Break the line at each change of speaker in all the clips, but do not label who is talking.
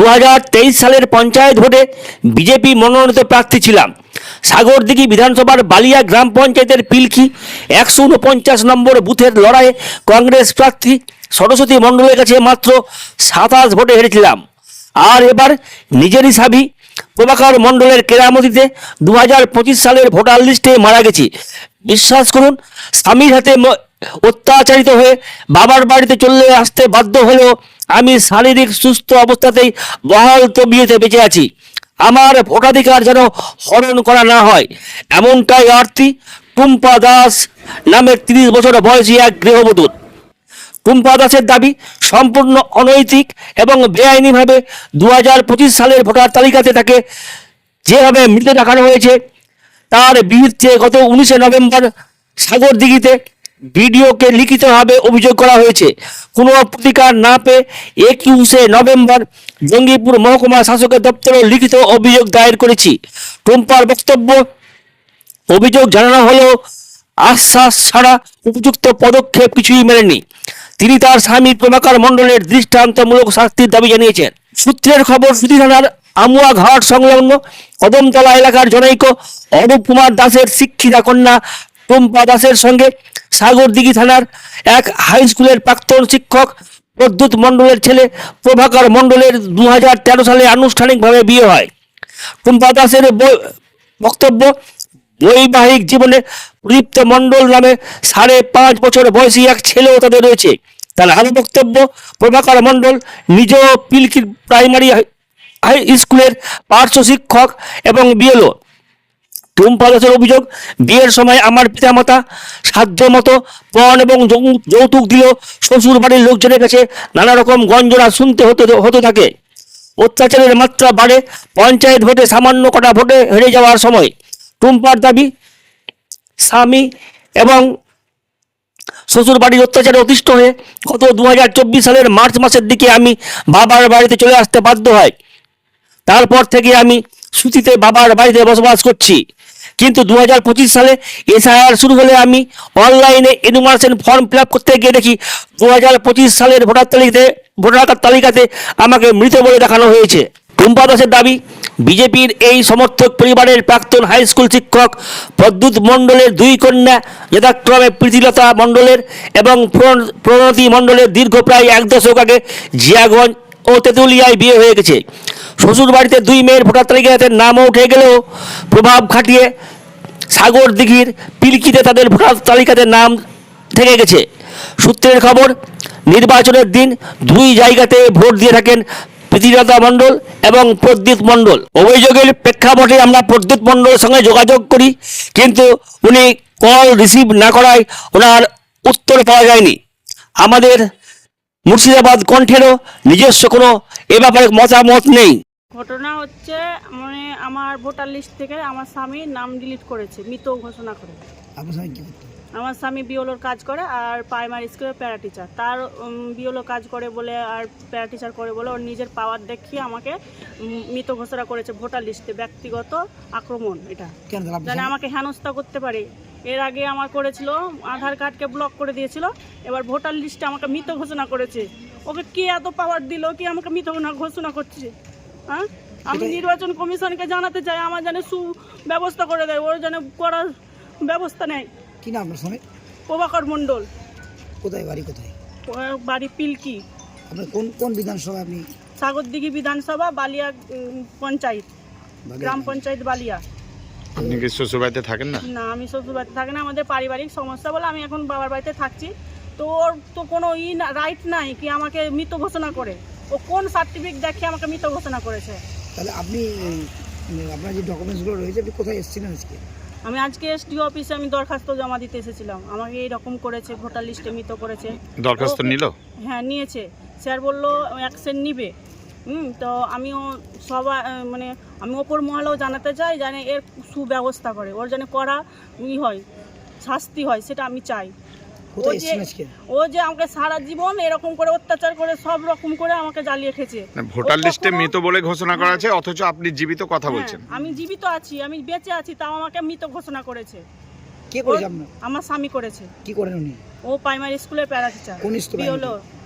দু হাজার তেইশ সালের পঞ্চায়েত ভোটে বিজেপি মনোনীত প্রার্থী ছিলাম। সাগরদিঘি বিধানসভার বালিয়া গ্রাম পঞ্চায়েতের পিলকি একশো উনপঞ্চাশ নম্বর বুথের লড়াইয়ে কংগ্রেস প্রার্থী সরস্বতী মণ্ডলের কাছে মাত্র সাতাশ ভোটে হেরেছিলাম। আর এবার নিজেরই সাবি, প্রভাকর মণ্ডলের কেরামতিতে দু হাজার পঁচিশ সালের ভোটার লিস্টে মারা গেছি। বিশ্বাস করুন, স্বামীর হাতে অত্যাচারিত হয়ে বাবার বাড়িতে চলে আসতে বাধ্য হলেও আমি শারীরিক সুস্থ অবস্থাতেই বহাল তবিয়েতে বেঁচে আছি। আমার ভোটাধিকার যেন হরণ করা না হয়। এমনটাই আর্থী টুম্পা দাস নামের তিরিশ বছর বয়সী এক গৃহবধূর। টুম্পা দাসের দাবি সম্পূর্ণ অনৈতিক এবং বেআইনিভাবে দু হাজার পঁচিশ সালের ভোটার তালিকাতে তাকে যেভাবে মৃত দেখানো হয়েছে, তার বিরুদ্ধে গত উনিশে নভেম্বর সাগরদিঘিতে বিডিওকে লিখিতভাবে অভিযোগ করা হয়েছে। কোনো প্রতিকার না পেয়ে একুশে নভেম্বর জঙ্গিপুর মহকুমা শাসকের দপ্তরে লিখিত অভিযোগ দায়ের করেছি। টুম্পার বক্তব্য, অভিযোগ জানানো হলেও আশ্বাস ছাড়া উপযুক্ত পদক্ষেপ কিছুই মেলেনি। তিনি তার স্বামী প্রভাকর মণ্ডলের দৃষ্টান্তমূলক শাস্তির দাবি জানিয়েছেন। সূত্রের খবর সুধি থানার আমুয়া ঘাট সংলগ্ন কদমতলা এলাকার জনৈক অরূপ কুমার দাসের শিক্ষিতা কন্যা টুম্পা দাসের সঙ্গে সাগরদিঘি থানার এক হাই স্কুলের প্রাক্তন শিক্ষক, প্রদ্যুৎ মণ্ডলের ছেলে প্রভাকর মণ্ডলের দু হাজার তেরো সালে আনুষ্ঠানিকভাবে বিয়ে হয়। টুম্পা দাসের বক্তব্য, বৈবাহিক জীবনে প্রদীপ্ত মণ্ডল নামে সাড়ে পাঁচ বছর বয়সী এক ছেলেও তাদের রয়েছে। তার আরও বক্তব্য, প্রভাকর মণ্ডল নিজেও পিলকির প্রাইমারি হাই স্কুলের পার্শ্ব শিক্ষক এবং বিএলও। টুম্পা দাসের অভিযোগ, বিয়ের সময় আমার পিতামাতা সাধ্য মতো পণ এবং যৌতুক দিলেও শ্বশুর বাড়ির লোকজনের কাছে নানা রকম গঞ্জনা শুনতে হতে হতে থাকে। অত্যাচারের মাত্রা বাড়ে, পঞ্চায়েত ভোটে সামান্য কটা ভোটে হেরে যাওয়ার সময়। টুম্পার দাবি, স্বামী এবং শ্বশুর বাড়ির অত্যাচারে অতিষ্ঠ হয়ে গত দু হাজার চব্বিশ সালের মার্চ মাসের দিকে আমি বাবার বাড়িতে চলে আসতে বাধ্য হয়। তারপর থেকে আমি সুতিতে বাবার বাড়িতে বসবাস করছি। কিন্তু দু হাজার পঁচিশ সালে এসআইআর শুরু হলে আমি অনলাইনে এনুমারেশন ফর্ম ফিল করতে গিয়ে দেখি দু হাজার পঁচিশ সালের ভোটার তালিকাতে ভোটার তালিকাতে আমাকে মৃত বলে দেখানো হয়েছে। টুম্পা দাসের দাবি, বিজেপির এই সমর্থক পরিবারের প্রাক্তন হাই স্কুল শিক্ষক প্রদ্যুৎ মণ্ডলের দুই কন্যা যথাক্রমে প্রীতিলতা মণ্ডলের এবং প্রণ- প্রণতি মণ্ডলের দীর্ঘ প্রায় এক দশক আগে জিয়াগঞ্জ ও তেঁতুলিয়ায় বিয়ে হয়ে গেছে। শ্বশুর বাড়িতে দুই মেয়ের ভোটার তালিকাতে নামও উঠে গেলেও প্রভাব খাটিয়ে সাগর দিঘির পিলকিতে তাদের ভোটার তালিকাতে নাম থেকে গেছে। সূত্রের খবর, নির্বাচনের দিন দুই জায়গাতে ভোট দিয়ে থাকেন প্রীতিলতা মণ্ডল এবং প্রদ্যুৎ মণ্ডল। অভিযোগের প্রেক্ষাপটে আমরা প্রদ্যুৎ মণ্ডলের সঙ্গে যোগাযোগ করি, কিন্তু উনি কল রিসিভ না করায় ওনার উত্তর পাওয়া যায়নি। আমাদের মুর্শিদাবাদ কণ্ঠেরও নিজস্ব কোনো এ ব্যাপারে মতামত নেই।
ঘটনা হচ্ছে মানে আমার ভোটার লিস্ট থেকে আমার স্বামী নাম ডিলিট করেছে মৃত ঘোষণা করে। আমার স্বামী বিওলোর কাজ করে আর প্রাইমারি স্কুলের প্যারা টিচার। তার বিওলো কাজ করে বলে আর প্যারা টিচার করে বলে ওর নিজের পাওয়ার দেখিয়ে আমাকে মৃত ঘোষণা করেছে ভোটার লিস্টে ব্যক্তিগত আক্রমণ এটা। যেন আমাকে হেনস্থা করতে পারে। এর আগে আমার করেছিল আধার কার্ডকে ব্লক করে দিয়েছিল এবার ভোটার লিস্টে আমাকে মৃত ঘোষণা করেছে। ওকে কে এত পাওয়ার দিল কি আমাকে মৃত ঘোষণা- করছে? হ্যাঁ? আমি নির্বাচন কমিশনকে জানাতে চাই আমার যেন সুব্যবস্থা করে দেয় ওর যেন করার ব্যবস্থা নেয়।
কি না আপনার সঙ্গে
প্রভাকর মণ্ডল।
কোথায় বাড়ি কোথায়?
বাড়ি পিলকি।
আপনার কোন কোন বিধানসভা আপনি?
সাগরদিঘি বিধানসভা বালিয়া পঞ্চায়েত গ্রাম পঞ্চায়েত বালিয়া।
আপনি কি শ্বশুরবাড়িতে থাকেন না?
না আমি শ্বশুর বাড়িতে থাকি না আমাদের পারিবারিক সমস্যা বলে আমি এখন বাবার বাড়িতে থাকছি। তো ওর তো কোনো ই রাইট নাই কি আমাকে মৃত ঘোষণা করে। ও কোন সার্টিফিকেট দেখে আমাকে মৃত ঘোষণা করেছে?
তাহলে আপনি আপনার যে ডকুমেন্টসগুলো রয়েছে আপনি কোথায় এসেছিলেন আজকে?
আমি আজকে এসডিও অফিসে আমি দরখাস্ত জমা দিতে এসেছিলাম। আমাকে এইরকম করেছে ভোটার লিস্টে মৃত করেছে।
দরখাস্ত নিল?
হ্যাঁ নিয়েছে। স্যার বলল অ্যাকশন নিবে। তো আমিও সবাই মানে আমি ওপর মহলেও জানাতে চাই যেন এর সুব্যবস্থা করে ওর যেন করা ই হয় শাস্তি হয় সেটা আমি চাই। ও যে- ও যে আমাকে সারা জীবন এরকম করে অত্যাচার করে সব রকম করে আমাকে জ্বালিয়ে খেছে
ভোটার লিস্টে মৃত বলে ঘোষণা করা আছে অথচ আপনি জীবিত কথা
হ্যাঁ,
বলছেন।
আমি জীবিত আছি আমি বেঁচে আছি তাও আমাকে মৃত ঘোষণা করেছে।
কে করেছে
আমার স্বামী করেছে।
কি করেন উনি?
ও প্রাইমারি স্কুলের প্যারা টিচার
কোন স্কুলে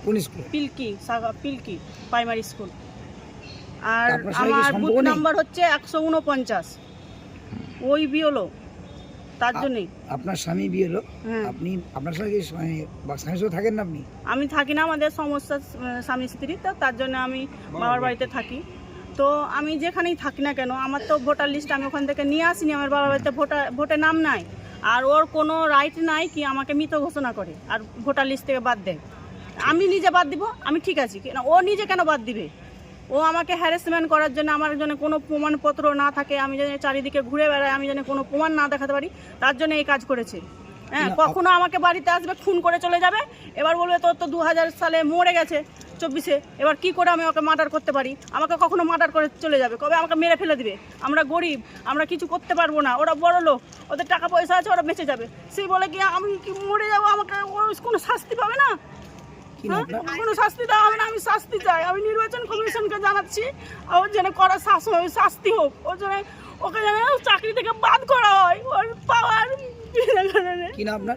কোন স্কুলে
পিলকি পিলকি প্রাইমারি স্কুল আর আমার বুথ নাম্বার হচ্ছে একশো উনপঞ্চাশ। ওই বিওলো তার জন্যই।
আপনার স্বামী বিয়ে হলো?
হ্যাঁ।
আপনি আপনার সঙ্গে স্বামীর সঙ্গে থাকেন না আপনি?
আমি থাকি না আমাদের সমস্যা স্বামী স্ত্রী তো তার জন্য আমি বাবার বাড়িতে থাকি। তো আমি যেখানেই থাকি না কেন আমার তো ভোটার লিস্ট আমি ওখান থেকে নিয়ে আসিনি আমার বাবার বাড়িতে ভোটার ভোটে নাম নাই। আর ওর কোনো রাইট নাই কি আমাকে মৃত ঘোষণা করে আর ভোটার লিস্ট থেকে বাদ দেয়। আমি নিজে বাদ দিব? আমি ঠিক আছি। কেন? ও নিজে কেন বাদ দিবে? ও আমাকে হ্যারাসমেন্ট করার জন্য আমার জন্য কোনো প্রমাণপত্র না থাকে আমি যেন চারিদিকে ঘুরে বেড়াই আমি যেন কোনো প্রমাণ না দেখাতে পারি তার জন্য এই কাজ করেছে। হ্যাঁ কখনো আমাকে বাড়িতে আসবে খুন করে চলে যাবে এবার বলবে তোর তো দু হাজার সালে মরে গেছে চব্বিশে এবার কি করে আমি ওকে মার্ডার করতে পারি? আমাকে কখনো মার্ডার করে চলে যাবে কবে আমাকে মেরে ফেলে দিবে? আমরা গরিব আমরা কিছু করতে পারব না ওরা বড় লোক ওদের টাকা পয়সা আছে ওরা বেঁচে যাবে। সেই বলে কি আমি কি মরে যাব? আমাকে কোনো শাস্তি পাবে না? কোনো শাস্তি দেওয়া হবে না আমি শাস্তি চাই। আমি নির্বাচন কমিশনকে জানাচ্ছি ওর যেন করা শাসন শাস্তি হোক। ওর জন্য ওকে যেন চাকরি থেকে বাদ করা হয়। ওর পাওয়ার
কি না আপনার?